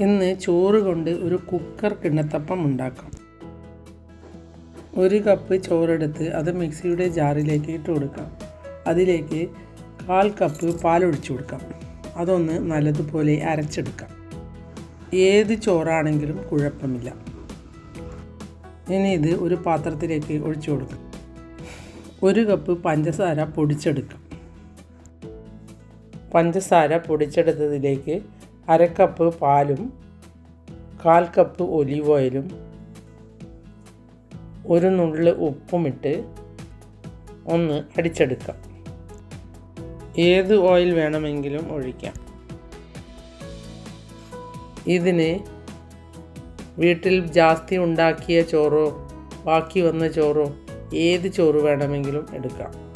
ഇന്ന് ചോറ് കൊണ്ട് ഒരു കുക്കർ കിണ്ണത്തപ്പം ഉണ്ടാക്കാം. ഒരു കപ്പ് ചോറെടുത്ത് അത് മിക്സിയുടെ ജാറിലേക്ക് ഇട്ട് കൊടുക്കാം. അതിലേക്ക് കാൽ കപ്പ് പാൽ ഒഴിച്ചു കൊടുക്കാം. അതൊന്ന് നല്ലതുപോലെ അരച്ചെടുക്കാം. ഏത് ചോറാണെങ്കിലും കുഴപ്പമില്ല. ഇനി ഇത് ഒരു പാത്രത്തിലേക്ക് ഒഴിച്ചു കൊടുക്കാം. ഒരു കപ്പ് പഞ്ചസാര പൊടിച്ചെടുക്കാം. പഞ്ചസാര പൊടിച്ചെടുത്തതിലേക്ക് അര കപ്പ് പാലും കാൽ കപ്പ് ഒലീവ് ഓയിലും ഒരു നുള്ള് ഉപ്പുമിട്ട് ഒന്ന് അടിച്ചെടുക്കാം. ഏത് ഓയിൽ വേണമെങ്കിലും ഒഴിക്കാം. ഇതിന് വീട്ടിൽ ജാസ്തി ഉണ്ടാക്കിയ ചോറോ ബാക്കി വന്ന ചോറോ ഏത് ചോറ് വേണമെങ്കിലും എടുക്കാം.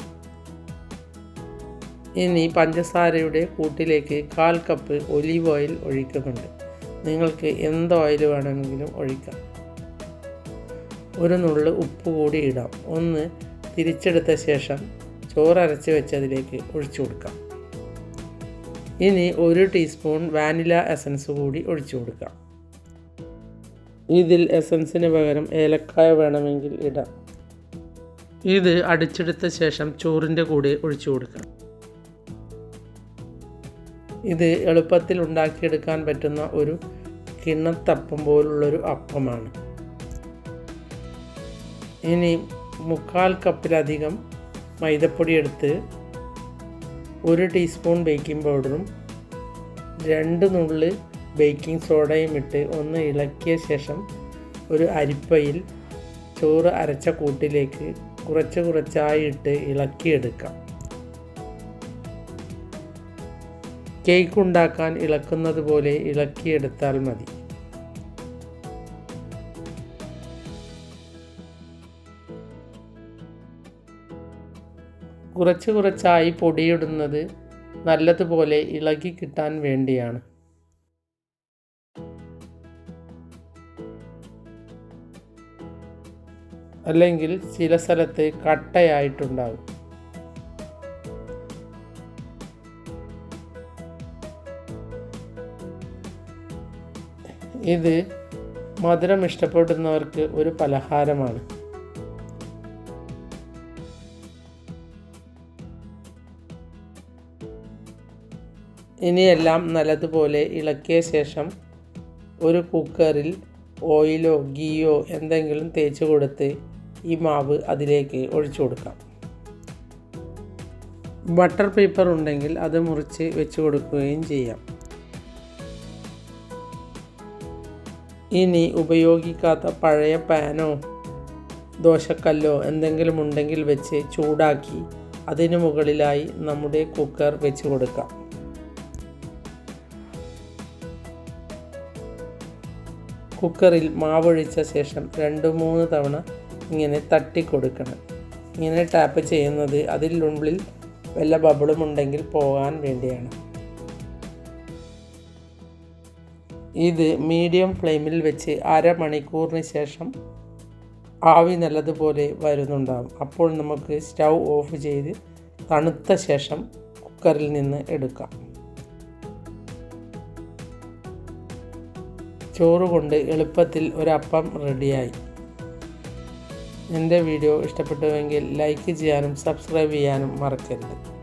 ഇനി പഞ്ചസാരയുടെ കൂട്ടിലേക്ക് കാൽ കപ്പ് ഒലീവ് ഓയിൽ ഒഴിക്കുന്നുണ്ട്. നിങ്ങൾക്ക് എന്ത് ഓയിൽ വേണമെങ്കിലും ഒഴിക്കാം. ഒരു നുള്ള് ഉപ്പ് കൂടി ഇടാം. ഒന്ന് തിരിച്ചെടുത്ത ശേഷം ചോറ് അരച്ച് വെച്ചതിലേക്ക് ഒഴിച്ചു കൊടുക്കാം. ഇനി ഒരു ടീസ്പൂൺ വാനില എസൻസ് കൂടി ഒഴിച്ചു കൊടുക്കാം. ഇതിൽ എസൻസിന് പകരം ഏലക്കായ വേണമെങ്കിൽ ഇടാം. ഇത് അടിച്ചെടുത്ത ശേഷം ചോറിന്റെ കൂടെ ഒഴിച്ചു കൊടുക്കാം. ഇത് എളുപ്പത്തിൽ ഉണ്ടാക്കിയെടുക്കാൻ പറ്റുന്ന ഒരു കിണ്ണത്തപ്പം പോലുള്ളൊരു അപ്പമാണ്. ഇനി മുക്കാൽ കപ്പിലധികം മൈദപ്പൊടി എടുത്ത് ഒരു ടീസ്പൂൺ ബേക്കിംഗ് പൗഡറും രണ്ട് നുള്ള് ബേക്കിംഗ് സോഡയും ഇട്ട് ഒന്ന് ഇളക്കിയ ശേഷം ഒരു അരിപ്പയിൽ ചോറ് അരച്ച കൂട്ടിലേക്ക് കുറച്ച് കുറച്ചായിട്ട് ഇളക്കിയെടുക്കാം. കേക്ക് ഉണ്ടാക്കാൻ ഇളക്കുന്നത് പോലെ ഇളക്കിയെടുത്താൽ മതി. കുറച്ച് കുറച്ചായി പൊടിയിടുന്നത് നല്ലതുപോലെ ഇളകി കിട്ടാൻ വേണ്ടിയാണ്. അല്ലെങ്കിൽ ചില സ്ഥലത്ത് കട്ടയായിട്ടുണ്ടാകും ഇത് മധുരം ഇഷ്ടപ്പെടുന്നവർക്ക് ഒരു പലഹാരമാണ്. ഇനിയെല്ലാം നല്ലതുപോലെ ഇളക്കിയ ശേഷം ഒരു കുക്കറിൽ ഓയിലോ ഗീയോ എന്തെങ്കിലും തേച്ച് കൊടുത്ത് ഈ മാവ് അതിലേക്ക് ഒഴിച്ചു കൊടുക്കാം. ബട്ടർ പേപ്പർ ഉണ്ടെങ്കിൽ അത് മുറിച്ച് വെച്ച് കൊടുക്കുകയും ചെയ്യാം. ഇനി ഉപയോഗിക്കാത്ത പഴയ പാനോ ദോശക്കല്ലോ എന്തെങ്കിലും ഉണ്ടെങ്കിൽ വെച്ച് ചൂടാക്കി അതിനു മുകളിലായി നമ്മുടെ കുക്കർ വെച്ച് കൊടുക്കാം. കുക്കറിൽ മാവൊഴിച്ച ശേഷം രണ്ട് മൂന്ന് തവണ ഇങ്ങനെ തട്ടിക്കൊടുക്കണം ഇങ്ങനെ ടാപ്പ് ചെയ്യുന്നത് അതിനുള്ളിൽ വല്ല ബബിളും ഉണ്ടെങ്കിൽ പോകാൻ വേണ്ടിയാണ്. ഇത് മീഡിയം ഫ്ലെയിമിൽ വെച്ച് അരമണിക്കൂറിന് ശേഷം ആവി നല്ലതുപോലെ വരുന്നുണ്ടാകും അപ്പോൾ നമുക്ക് സ്റ്റൗ ഓഫ് ചെയ്ത് തണുത്ത ശേഷം കുക്കറിൽ നിന്ന് എടുക്കാം. ചോറ് കൊണ്ട് എളുപ്പത്തിൽ ഒരപ്പം റെഡിയായി. എന്റെ വീഡിയോ ഇഷ്ടപ്പെട്ടുവെങ്കിൽ ലൈക്ക് ചെയ്യാനും സബ്സ്ക്രൈബ് ചെയ്യാനും മറക്കരുത്.